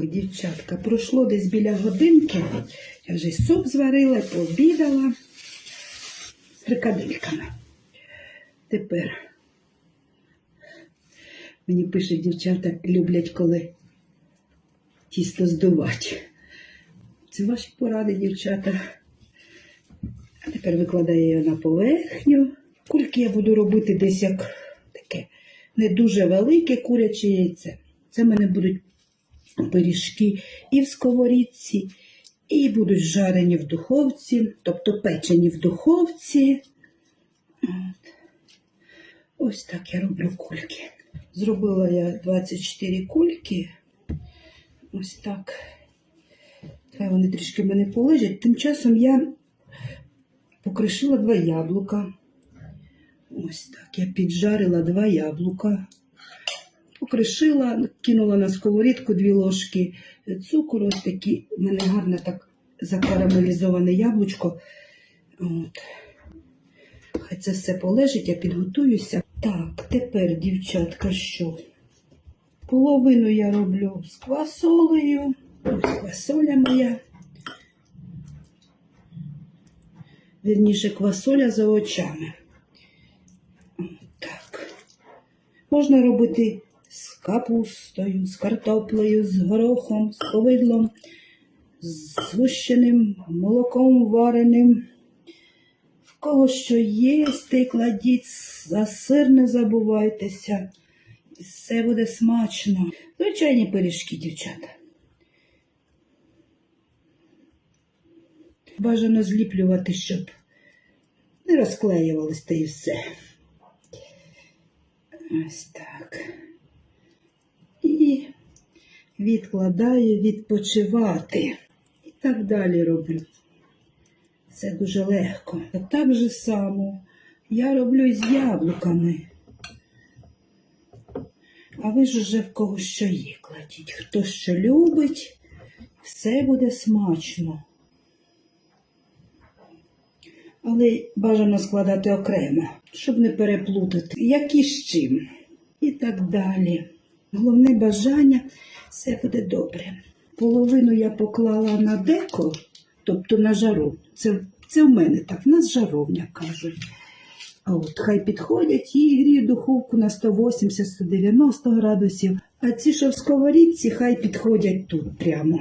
Так, дівчатка, пройшло десь біля годинки. Я вже суп зварила, пообідала з фрикадельками. Тепер мені пишуть, дівчата люблять, коли тісто здувати. Це ваші поради, дівчата. А тепер викладаю його на поверхню. Кульки я буду робити десь як таке не дуже велике куряче яйце. Це мене будуть пиріжки і в сковорідці, і будуть жарені в духовці, тобто печені в духовці. От. Ось так я роблю кульки. Зробила я 24 кульки. Ось так. Хай вони трішки мене полежать. Тим часом я покришила два яблука. Ось так. Я піджарила два яблука. Покришила, кинула на сковорідку дві ложки цукру. Ось такі. У мене гарне так закарамелізоване яблучко. От. Хай це все полежить, я підготуюся. Так, тепер, дівчатка, що? Половину я роблю з квасолею. Ось квасоля моя. Вірніше, квасоля за очами. Так. Можна робити з капустою, з картоплею, з горохом, з повидлом, з згущеним молоком вареним. В кого що те кладіть, за сир не забувайтеся. І все буде смачно. Звичайні пиріжки, дівчата. Бажано зліплювати, щоб не розклеювалось та і все. Ось так. І відкладаю відпочивати. І так далі роблю. Це дуже легко. Так же само я роблю з яблуками. А ви ж уже в кого що є кладіть. Хто що любить, все буде смачно. Але бажано складати окремо, щоб не переплутати, як і з чим. І так далі. Головне бажання, все буде добре. Половину я поклала на деко, тобто на жару. Це, це в мене так, в нас жаровня кажуть. От хай підходять і гріють духовку на 180-190 градусів. А ці, що в сковорідці, хай підходять тут прямо.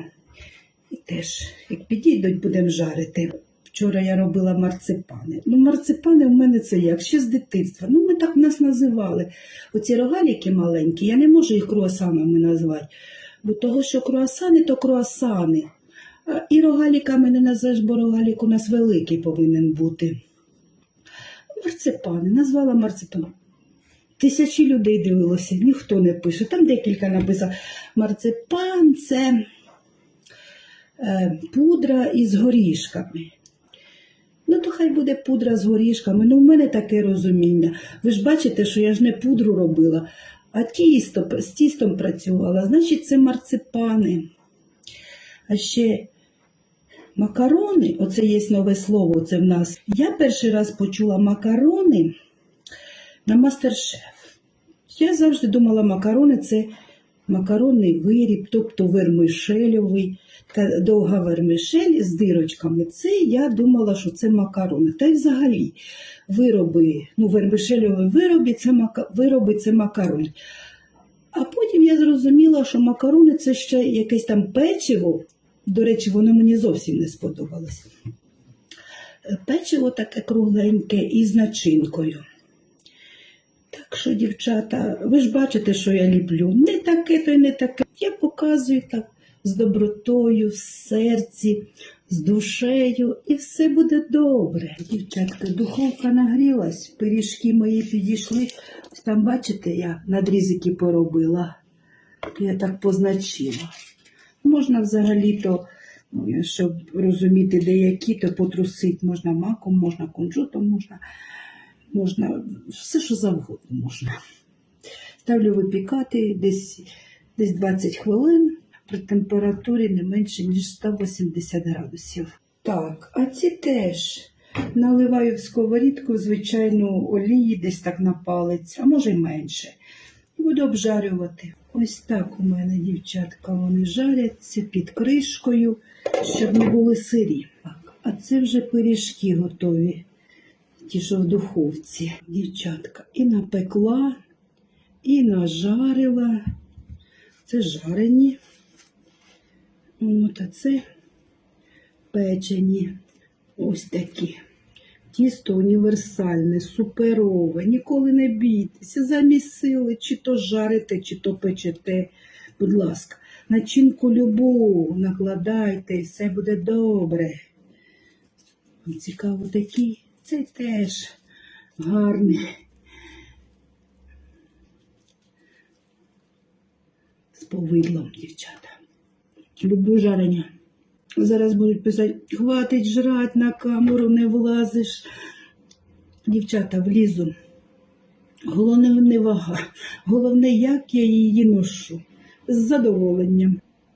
І теж, як підійдуть, будемо жарити. Вчора я робила марципани. Ну, марципани в мене це як? Ще з дитинства. Ну, так нас називали. Оці рогаліки маленькі, я не можу їх круасанами назвати. Бо того, що круасани, то круасани. І рогаліками не назвеш, бо рогалік у нас великий повинен бути. Марципани, назвала марципани. Тисячі людей дивилося, ніхто не пише. Там декілька написав. Марципан це е, пудра із горішками. Хай буде пудра з горішками. Ну, в мене таке розуміння. Ви ж бачите, що я ж не пудру робила, а тісто, з тістом працювала. Значить, це марципани. А ще макарони, оце є нове слово, це в нас. Я перший раз почула макарони на мастер-шеф. Я завжди думала, макарони це макаронний виріб, тобто вермишельовий, та довга вермишель з дирочками. Це я думала, що це макарони. Та й взагалі вироби, ну, вермишельові вироби це, мака, вироби це макарони. А потім я зрозуміла, що макарони це ще якесь там печиво. До речі, воно мені зовсім не сподобалось. Печиво таке кругленьке із начинкою. Так що, дівчата, ви ж бачите, що я люблю. Не таке, то й не таке. Я показую так з добротою, в серці, з душею, і все буде добре. Дівчатка, духовка нагрілась, пиріжки мої підійшли. Там, бачите, я надрізики поробила. Я так позначила. Можна взагалі-то, ну, щоб розуміти, де які, то потрусити можна маком, можна кунжутом, можна можна все, що завгодно можна. Ставлю випікати десь, десь 20 хвилин при температурі не менше, ніж 180 градусів. Так, а ці теж наливаю в сковорідку звичайну олії, десь так на палець, а може й менше. Буду обжарювати. Ось так у мене, дівчатка, вони жаряться під кришкою, щоб не були сирі. А це вже пиріжки готові, ті, що в духовці. Дівчатка, і напекла, і нажарила. Це жарені. От, а це печені. Ось такі. Тісто універсальне, суперове. Ніколи не бійтеся, замісили, чи то жарите, чи то печете. Будь ласка, начинку любу накладайте, і все буде добре. Цікаво такі. Це теж гарне. З повидлом, дівчата. Люблю жарення. Зараз будуть писати, хватить жрать на камеру, не влазиш. Дівчата, влізу. Головне не вага. Головне, як я її ношу. З задоволенням.